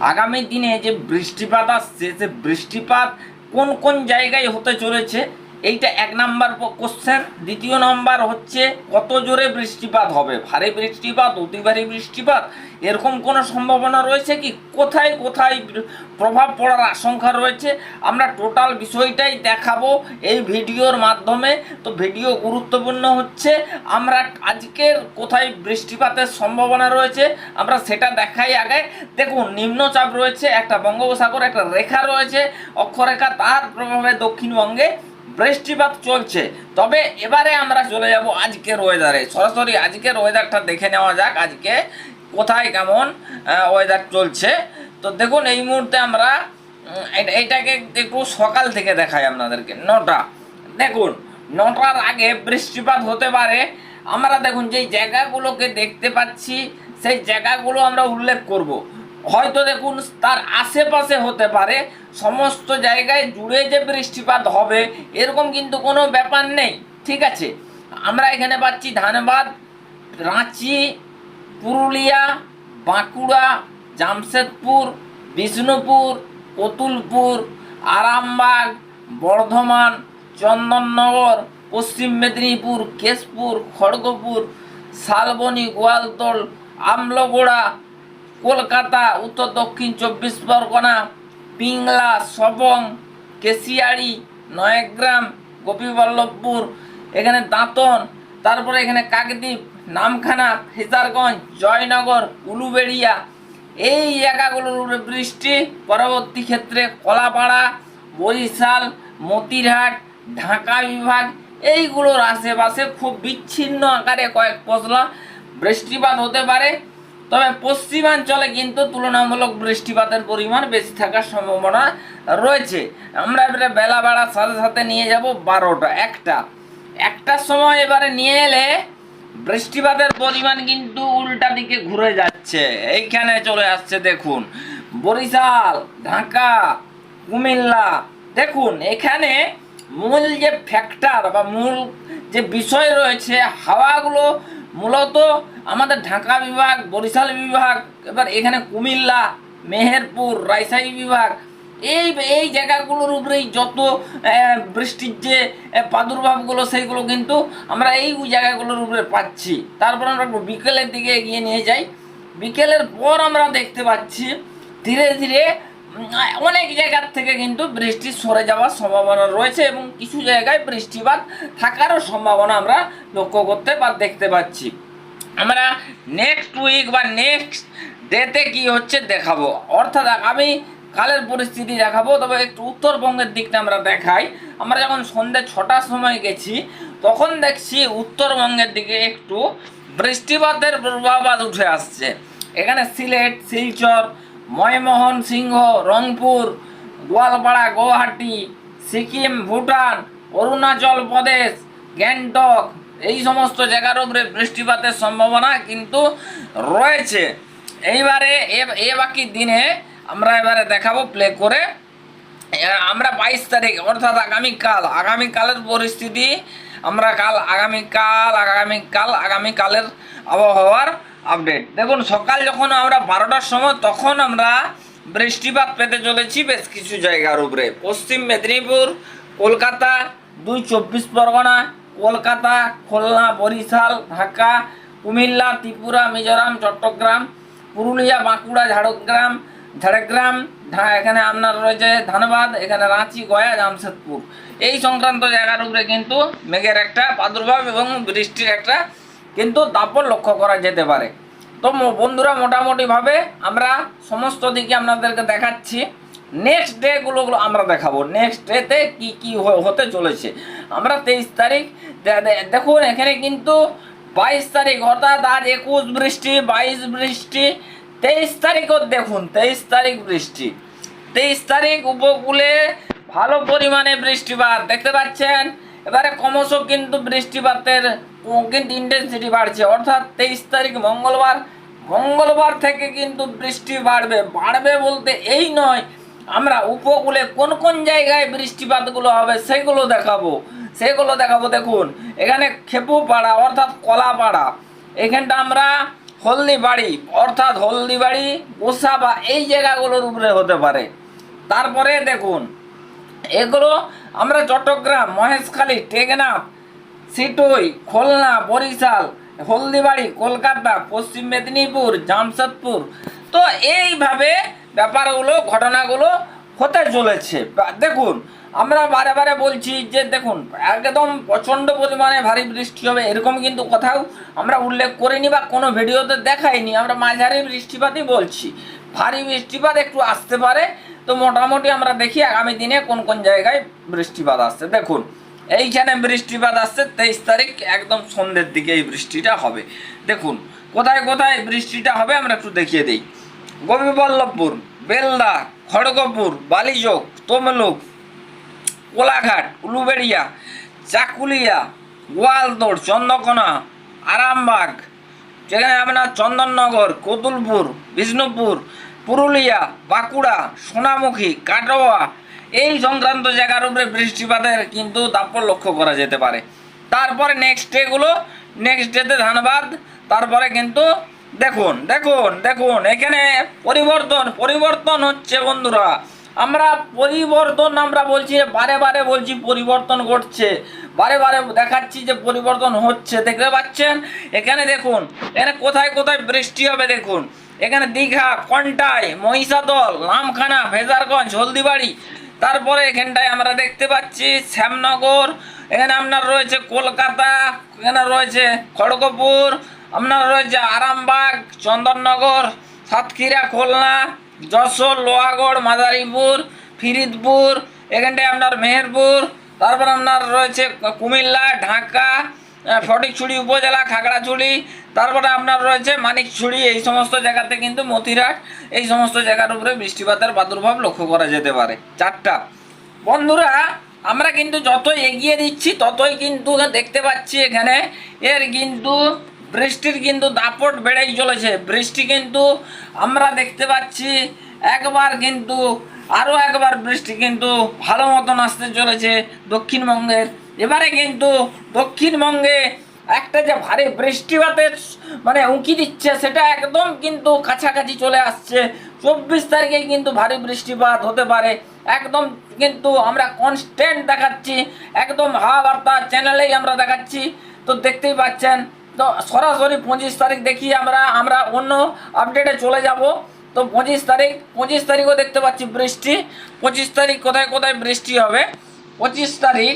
আগামী দিনে যে বৃষ্টিপাত আসছে সে বৃষ্টিপাত কোন কোন জায়গায় হতে চলেছে? এইটা এক নাম্বার কোশ্চেন দ্বিতীয় নাম্বার হচ্ছে, কত জোরে বৃষ্টিপাত হবে? ভারী বৃষ্টিপাত, অতি ভারী বৃষ্টিপাত? এরকম কোনো সম্ভাবনা রয়েছে কি? কোথায় কোথায় প্রভাব পড়ার আশঙ্কা রয়েছে? আমরা টোটাল বিষয়টাই দেখাবো এই ভিডিওর মাধ্যমে। তো ভিডিও গুরুত্বপূর্ণ হচ্ছে, আমরা আজকের কোথায় বৃষ্টিপাতের সম্ভাবনা রয়েছে, আমরা সেটা দেখাই আগে। দেখুন, নিম্নচাপ রয়েছে, একটা বঙ্গোপসাগর একটা রেখা রয়েছে, অক্ষরেখা তার প্রভাবে দক্ষিণবঙ্গে বৃষ্টিপাত চলছে। তবে এবারে আমরা চলে যাব আজকের ওয়েদারে সরাসরি আজকের ওয়েদারটা দেখে নেওয়া যাক আজকে কোথায় কেমন ওয়েদার চলছে। তো দেখুন এই মুহূর্তে আমরা উম, এটা- এইটাকে একটু সকাল থেকে দেখাই আপনাদেরকে। নটা। দেখুন নটার আগে বৃষ্টিপাত হতে পারে। আমরা দেখুন যেই জায়গাগুলোকে দেখতে পাচ্ছি সেই জায়গাগুলো আমরা উল্লেখ করব। হয়তো দেখুন, তার আশেপাশে হতে পারে, সমস্ত জায়গায় জুড়ে যে বৃষ্টিপাত হবে, এরকম কিন্তু কোনো ব্যাপার নেই, ঠিক আছে? আমরা এখানে পাচ্ছি ধানবাদ, রাঁচি, পুরুলিয়া, বাঁকুড়া, জামশেদপুর, বিষ্ণুপুর, কতুলপুর, আরামবাগ, বর্ধমান, চন্দননগর, পশ্চিম মেদিনীপুর, কেশপুর, খড়গপুর, শালবনী, গোয়ালতল, আমলগোড়া কলকাতা, উত্তর, দক্ষিণ, চব্বিশ পরগনা, পিংলা, সবং কেশিয়াড়ি নয়গ্রাম, গোপীবল্লভপুর, এখানে দাঁতন, তারপরে এখানে কাকদ্বীপ, নামখানা, ফেজারগঞ্জ, জয়নগর, উলুবেড়িয়া। এই জায়গাগুলোর উপরে বৃষ্টি, পরবর্তী ক্ষেত্রে কলাপাড়া, বরিশাল, মতিরহাট, ঢাকা বিভাগ, এইগুলোর আশেপাশে খুব বিচ্ছিন্ন আকারে কয়েক পশলা বৃষ্টিপাত হতে পারে। তবে পশ্চিমাঞ্চলে কিন্তু তুলনামূলক বৃষ্টিপাতের পরিমাণ বেশি থাকার সম্ভাবনা রয়েছে। আমরা এবারে বেলা বাড়ার সাথে সাথে নিয়ে যাব বারোটা, একটা। একটার সময় এবারে নিয়ে এলে বৃষ্টিপাতের পরিমাণ কিন্তু উল্টা দিকে ঘুরে যাচ্ছে। এইখানে চলে আসছে, দেখুন, বরিশাল, ঢাকা, কুমিল্লা। দেখুন, এখানে মূল যে ফ্যাক্টর বা মূল যে বিষয় রয়েছে, হাওয়াগুলো মূলত আমাদের ঢাকা বিভাগ, বরিশাল বিভাগ, এবার এখানে কুমিল্লা, মেহেরপুর, রাজশাহী বিভাগ, এই এই জায়গাগুলোর উপরেই যত বৃষ্টির যে প্রাদুর্ভাবগুলো, সেইগুলো কিন্তু আমরা এই জায়গাগুলোর উপরে পাচ্ছি। তারপর আমরা বিকেলের দিকে এগিয়ে নিয়ে যাই। বিকেলের পর আমরা দেখতে পাচ্ছি, ধীরে ধীরে অনেক জায়গার থেকে কিন্তু বৃষ্টি সরে যাওয়ার সম্ভাবনা রয়েছে এবং কিছু জায়গায় বৃষ্টিপাত থাকারও সম্ভাবনা আমরা লক্ষ্য করতে বা দেখতে পাচ্ছি। আমরা নেক্সট উইক বা নেক্সট ডেতে কি হচ্ছে দেখাবো? অর্থাৎ আমি কালের পরিস্থিতি দেখাবো, তবে একটু উত্তরবঙ্গের দিকটা আমরা দেখাই। আমরা যখন সন্ধ্যে ছটার সময় গেছি, তখন দেখছি উত্তরবঙ্গের দিকে একটু বৃষ্টিপাতের পূর্বাভাস উঠে আসছে। এখানে সিলেট, শিলচর ময়মোহন সিংহ, রংপুর, গোয়ালপাড়া গুয়াহাটি সিকিম, ভুটান, অরুণাচল প্রদেশ, গ্যাংটক, এই সমস্ত জায়গার উপরে বৃষ্টিপাতের সম্ভাবনা কিন্তু রয়েছে। এইবারে এ- বাকি দিনে আমরা এবারে দেখাবো প্লে করে। আমরা বাইশ তারিখ, অর্থাৎ আগামীকাল, আগামীকালের পরিস্থিতি, আমরা কাল, আগামীকাল আগামীকাল, আগামীকালের আবহাওয়ার আপডেট। দেখুন, সকাল যখন আমরা বারোটার সময়, তখন আমরা বৃষ্টিপাত পেতে চলেছি বেশ কিছু জায়গার উপরে। পশ্চিম মেদিনীপুর, কলকাতা, দুই চব্বিশ পরগনা, কলকাতা, খুলনা, বরিশাল, ঢাকা, কুমিল্লা, ত্রিপুরা, মিজোরাম, চট্টগ্রাম, পুরুলিয়া, বাঁকুড়া, ঝাড়গ্রাম ঝাড়গ্রাম এখানে আপনার রয়েছে ধানবাদ, এখানে রাঁচি, গয়া, জামশেদপুর। এই সংক্রান্ত জায়গার উপরে কিন্তু মেঘের একটা প্রাদুর্ভাব এবং বৃষ্টির একটা কিন্তু দাপট লক্ষ্য করা যেতে পারে। তো বন্ধুরা, মোটামুটিভাবে আমরা সমস্ত দিকে আপনাদেরকে দেখাচ্ছি। নেক্সট ডেগুলো আমরা দেখাবো। নেক্সট ডেতে কি কি হতে চলেছে। আমরা তেইশ তারিখ দেখুন, এখানে কিন্তু বাইশ তারিখ, অর্থাৎ আজ একুশ বৃষ্টি, বাইশ বৃষ্টি, তেইশ তারিখও দেখুন, তেইশ তারিখ বৃষ্টি। তেইশ তারিখ উপকূলে ভালো পরিমাণে বৃষ্টিপাত, দেখতে পাচ্ছেন? এবারে ক্রমশ কিন্তু বৃষ্টিপাতের কিন্তু ইন্টেন্সিটি বাড়ছে। অর্থাৎ তেইশ তারিখ মঙ্গলবার। মঙ্গলবার থেকে কিন্তু বৃষ্টি বাড়বে। বাড়বে বলতে এই নয়, আমরা উপকূলে কোন কোন জায়গায় বৃষ্টিপাতগুলো হবে সেগুলো দেখাবো। সেগুলো দেখাবো, দেখুন। এখানে খেপুপাড়া, অর্থাৎ কলাপাড়া। এখানটা আমরা হলদিবাড়ি, অর্থাৎ হলদিবাড়ি বা এই জায়গাগুলোর উপরে হতে পারে। তারপরে দেখুন, এগুলো আমরা চট্টগ্রাম, মহেশখালী, টেকনাফ সিটুই, খুলনা, বরিশাল, হলদিবাড়ি, কলকাতা, পশ্চিম মেদিনীপুর, জামশেদপুর। তো এইভাবে ব্যাপারগুলো, ঘটনাগুলো হতে চলেছে। দেখুন, আমরা বারে বারে বলছি যে দেখুন, একদম প্রচণ্ড পরিমাণে ভারী বৃষ্টি হবে, এরকম কিন্তু কোথাও আমরা উল্লেখ করিনি বা কোনো ভিডিওতে দেখাইনি। আমরা মাঝারি বৃষ্টিপাতই বলছি। ভারী বৃষ্টিপাত একটু আসতে পারে। তো মোটামুটি আমরা দেখি আগামী দিনে কোন কোন জায়গায় বৃষ্টিপাত আসছে। দেখুন এইখানে বৃষ্টিপাত আসছে, তেইশ তারিখ, একদম সন্ধ্যের দিকে এই বৃষ্টিটা হবে। দেখুন, কোথায় কোথায় বৃষ্টিটা হবে আমরা একটু দেখিয়ে দিই। গোপীবল্লভপুর বেলদা, খড়গপুর, বালিচক, তমলুক, কোলাঘাট, উলুবেড়িয়া, চাকুলিয়া গোয়ালদোড় চন্দ্রকোনা, আরামবাগ, যেখানে আপনার চন্দননগর, কতুলপুর, বিষ্ণুপুর, পুরুলিয়া, বাঁকুড়া, সোনামুখী, কাটোয়া এই সংক্রান্ত জায়গার উপরে বৃষ্টিপাতের কিন্তু দাপট লক্ষ্য করা যেতে পারে। তারপরে নেক্সট ডেগুলো নেক্সট ডেতে ধানবাদ, তারপরে কিন্তু দেখুন দেখুন দেখুন, এখানে পরিবর্তন পরিবর্তন হচ্ছে বন্ধুরা। আমরা পরিবর্তন আমরা বলছি, বারে বারে বলছি পরিবর্তন ঘটছে। বারে বারে দেখাচ্ছি যে পরিবর্তন হচ্ছে, দেখতে পাচ্ছেন? এখানে দেখুন, এখানে কোথায় কোথায় বৃষ্টি হবে দেখুন। এখানে দীঘা, কন্টাই, মহিষাদল নামখানা ভেজারগঞ্জ, হলদিবাড়ি তারপরে এখানটায় আমরা দেখতে পাচ্ছি শ্যামনগর, এখানে আপনার রয়েছে কলকাতা, এখানে রয়েছে খড়গপুর, আপনার রয়েছে আরামবাগ, চন্দননগর, সাতক্ষীরা, খুলনা, যশোর, লোহাগড়, মাদারীপুর, ফিরিদপুর, এখানটায় আপনার মেহেরপুর, তারপর আপনার রয়েছে কুমিল্লা, ঢাকা ফটিকছড়ি উপজেলা খাগড়াছড়ি তারপরে আপনার রয়েছে মানিকছড়ি এই সমস্ত জায়গাতে কিন্তু মতিরাট এই সমস্ত জায়গার উপরে বৃষ্টিপাতের প্রাদুর্ভাব লক্ষ্য করা যেতে পারে। চারটা। বন্ধুরা, আমরা কিন্তু যতই এগিয়ে দিচ্ছি, ততই কিন্তু দেখতে পাচ্ছি এখানে, এর কিন্তু বৃষ্টির কিন্তু দাপট বেড়েই চলেছে। বৃষ্টি কিন্তু আমরা দেখতে পাচ্ছি, একবার কিন্তু আরও একবার বৃষ্টি কিন্তু ভালো মতন আসতে চলেছে দক্ষিণবঙ্গের। এবারে কিন্তু দক্ষিণবঙ্গে একটা যে ভারী বৃষ্টিপাতের মানে উঁকি দিচ্ছে, সেটা একদম কিন্তু কাছাকাছি চলে আসছে। চব্বিশ তারিখে কিন্তু ভারী বৃষ্টিপাত হতে পারে। একদম কিন্তু আমরা কনস্ট্যান্ট দেখাচ্ছি। একদম হাওয়া চ্যানেলেই আমরা দেখাচ্ছি। তো দেখতেই পাচ্ছেন, তো সরাসরি পঁচিশ তারিখ দেখি আমরা আমরা অন্য আপডেটে চলে যাব। তো পঁচিশ তারিখ, পঁচিশ তারিখও দেখতে পাচ্ছি বৃষ্টি। পঁচিশ তারিখ কোথায় কোথায় বৃষ্টি হবে? পঁচিশ তারিখ,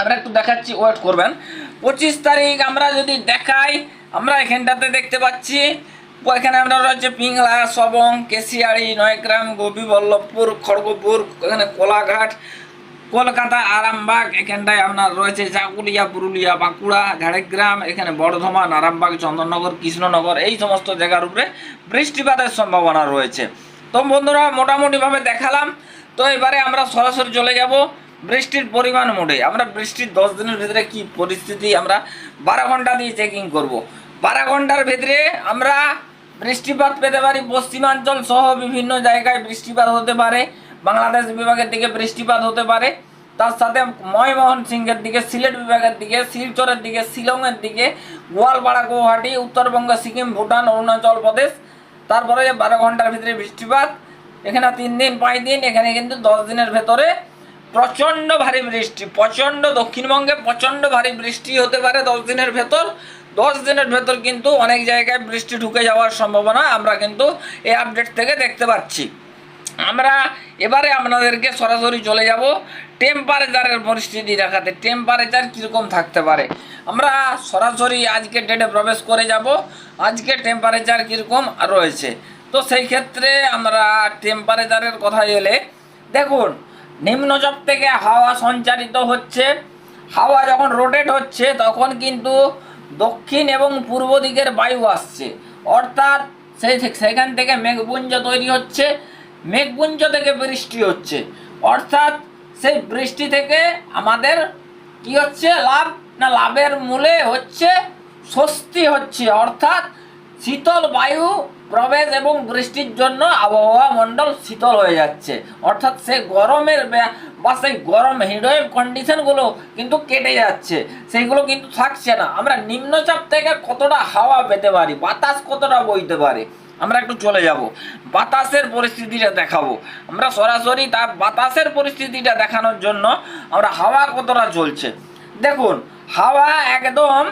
আমরা একটু দেখাচ্ছি, ওয়েট করবেন। পঁচিশ তারিখ আমরা যদি দেখাই, আমরা এখানটাতে দেখতে পাচ্ছি এখানে আমরা রয়েছে পিংলা, সবং, কেশিয়াড়ি, নয়গ্রাম, গোপীবল্লভপুর, খড়গপুর এখানে কোলাঘাট কলকাতা, আরামবাগ, এখানটায় আপনার রয়েছে চাকুলিয়া, পুরুলিয়া, বাঁকুড়া, ঝাড়গ্রাম, এখানে বর্ধমান, আরামবাগ, চন্দননগর, কৃষ্ণনগর, এই সমস্ত জায়গার উপরে বৃষ্টিপাতের সম্ভাবনা রয়েছে। তো বন্ধুরা, মোটামুটিভাবে দেখালাম। তো এবারে আমরা সরাসরি চলে যাব বৃষ্টির পরিমাণ মোডে। আমরা বৃষ্টির দশ দিনের ভিতরে কি পরিস্থিতি আমরা বারো ঘণ্টা দিয়ে চেকিং করব। বারো ঘণ্টার ভিতরে আমরা বৃষ্টিপাত পেতে পারি পশ্চিমাঞ্চল সহ বিভিন্ন জায়গায় বৃষ্টিপাত হতে পারে। বাংলাদেশ বিভাগের দিকে বৃষ্টিপাত হতে পারে। তার সাথে ময়মোহন সিংহের দিকে, সিলেট বিভাগের দিকে, শিলচরের দিকে, শিলংয়ের দিকে, গোয়ালপাড়া, গুয়াহাটি, উত্তরবঙ্গ, সিকিম, ভুটান, অরুণাচল প্রদেশ। তারপরে বারো ঘণ্টার ভিতরে বৃষ্টিপাত। এখানে তিন দিন, পাঁচ দিন, এখানে কিন্তু দশ দিনের ভেতরে প্রচণ্ড ভারী বৃষ্টি, প্রচণ্ড দক্ষিণবঙ্গে প্রচণ্ড ভারী বৃষ্টি হতে পারে দশ দিনের ভেতর। দশ দিনের ভেতর কিন্তু অনেক জায়গায় বৃষ্টি ঢুকে যাওয়ার সম্ভাবনা আমরা কিন্তু এই আপডেট থেকে দেখতে পাচ্ছি। আমরা এবারে আপনাদেরকে সরাসরি চলে যাব। টেম্পারেচারের পরিস্থিতি দেখাতে। টেম্পারেচার কীরকম থাকতে পারে? আমরা সরাসরি আজকে ডেটে প্রবেশ করে যাব। আজকে টেম্পারেচার কীরকম রয়েছে? তো সেই ক্ষেত্রে আমরা টেম্পারেচারের কথা এলে দেখুন, নিম্নচাপ থেকে হাওয়া সঞ্চারিত হচ্ছে। হাওয়া যখন রোটেট হচ্ছে, তখন কিন্তু দক্ষিণ এবং পূর্ব দিকের বায়ু আসছে। অর্থাৎ সেই সেখান থেকে মেঘপুঞ্জ তৈরি হচ্ছে। মেঘপুঞ্জ থেকে বৃষ্টি হচ্ছে। অর্থাৎ সেই বৃষ্টি থেকে আমাদের কি হচ্ছে? লাভ না লাভের মূলে হচ্ছে স্বস্তি হচ্ছে। অর্থাৎ শীতল বায়ু প্রবেশ এবং বৃষ্টির জন্য আবহাওয়া মণ্ডল শীতল হয়ে যাচ্ছে। অর্থাৎ সে গরমের বা সেই গরম হিডওয়েভ কন্ডিশনগুলো কিন্তু কেটে যাচ্ছে। সেইগুলো কিন্তু থাকছে না। আমরা নিম্নচাপ থেকে কতটা হাওয়া পেতে পারি? বাতাস কতটা বইতে পারে? আমরা একটু চলে যাব। বাতাসের পরিস্থিতিটা দেখাবো। আমরা সরাসরি তার বাতাসের পরিস্থিতিটা দেখানোর জন্য আমরা হাওয়া কতটা চলছে দেখুন, হাওয়া একদম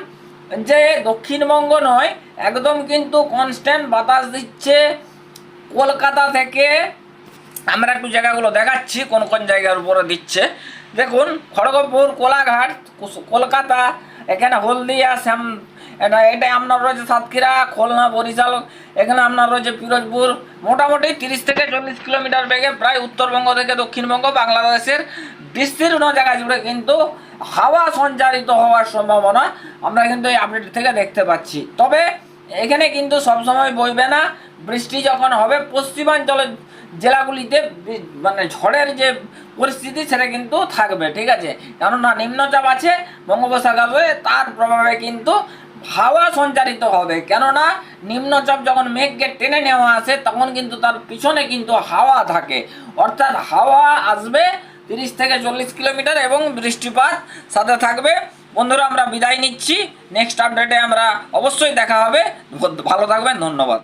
যে দক্ষিণবঙ্গ নয়, একদম কিন্তু কনস্ট্যান্ট বাতাস দিচ্ছে। কলকাতা থেকে আমরা একটু জায়গাগুলো দেখাচ্ছি, কোন কোন জায়গার উপরে দিচ্ছে। দেখুন, খড়গপুর, কোলাঘাট, কলকাতা, এখানে হলদিয়া, শ্যাম এটা এটা আপনার রয়েছে সাতক্ষীরা, খুলনা, বরিশাল, এখানে আপনার রয়েছে পিরোজপুর। মোটামুটি তিরিশ থেকে চল্লিশ কিলোমিটার বেগে প্রায় উত্তরবঙ্গ থেকে দক্ষিণবঙ্গ, বাংলাদেশের বিস্তীর্ণ জায়গা জুড়ে কিন্তু হাওয়া সঞ্চারিত হওয়ার সম্ভাবনা আমরা কিন্তু এই আপডেট থেকে দেখতে পাচ্ছি। তবে এখানে কিন্তু সবসময় বইবে না, বৃষ্টি যখন হবে, পশ্চিমাঞ্চলের জেলাগুলিতে মানে ঝড়ের যে পরিস্থিতি সেটা কিন্তু থাকবে, ঠিক আছে? কেননা নিম্নচাপ আছে, বঙ্গোপসাগরে তার প্রভাবে কিন্তু হাওয়া সঞ্চারিত হবে। কেননা, নিম্নচাপ যখন মেঘকে টেনে নেওয়া আসে তখন কিন্তু তার পিছনে কিন্তু হাওয়া থাকে। অর্থাৎ হাওয়া আসবে তিরিশ থেকে চল্লিশ কিলোমিটার এবং বৃষ্টিপাত সাথে থাকবে। বন্ধুরা, আমরা বিদায় নিচ্ছি। নেক্সট আপডেটে আমরা অবশ্যই দেখা হবে। ভালো থাকবেন, ধন্যবাদ।